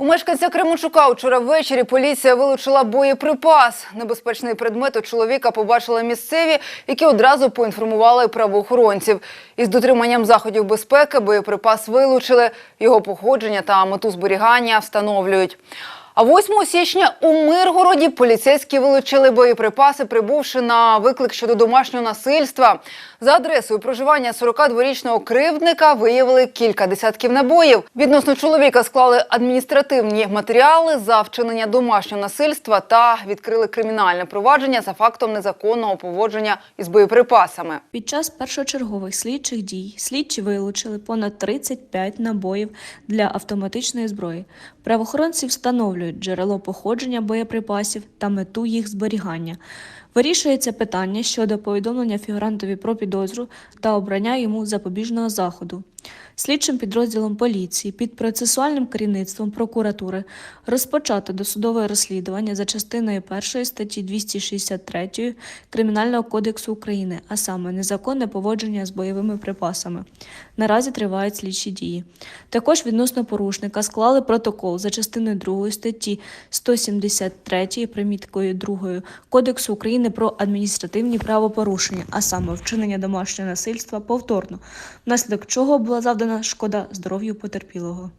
У мешканця Кременчука вчора ввечері поліція вилучила боєприпас. Небезпечний предмет у чоловіка побачили місцеві, які одразу поінформували правоохоронців. Із дотриманням заходів безпеки боєприпас вилучили. Його походження та мету зберігання встановлюють. А 8 січня у Миргороді поліцейські вилучили боєприпаси, прибувши на виклик щодо домашнього насильства. За адресою проживання 42-річного кривдника виявили кілька десятків набоїв. Відносно чоловіка склали адміністративні матеріали за вчинення домашнього насильства та відкрили кримінальне провадження за фактом незаконного поводження із боєприпасами. Під час першочергових слідчих дій слідчі вилучили понад 35 набоїв для автоматичної зброї. Правоохоронці встановлюють джерело походження боєприпасів та мету їх зберігання. Вирішується питання щодо повідомлення фігурантові про підозру та обрання йому запобіжного заходу. Слідчим підрозділом поліції під процесуальним керівництвом прокуратури розпочато досудове розслідування за частиною 1 статті 263 Кримінального кодексу України, а саме незаконне поводження з бойовими припасами. Наразі тривають слідчі дії. Також відносно порушника склали протокол за частиною 2 статті 173 приміткою 2 Кодексу України про адміністративні правопорушення, а саме вчинення домашнього насильства повторно, внаслідок чого була завдана шкода здоров'ю потерпілого.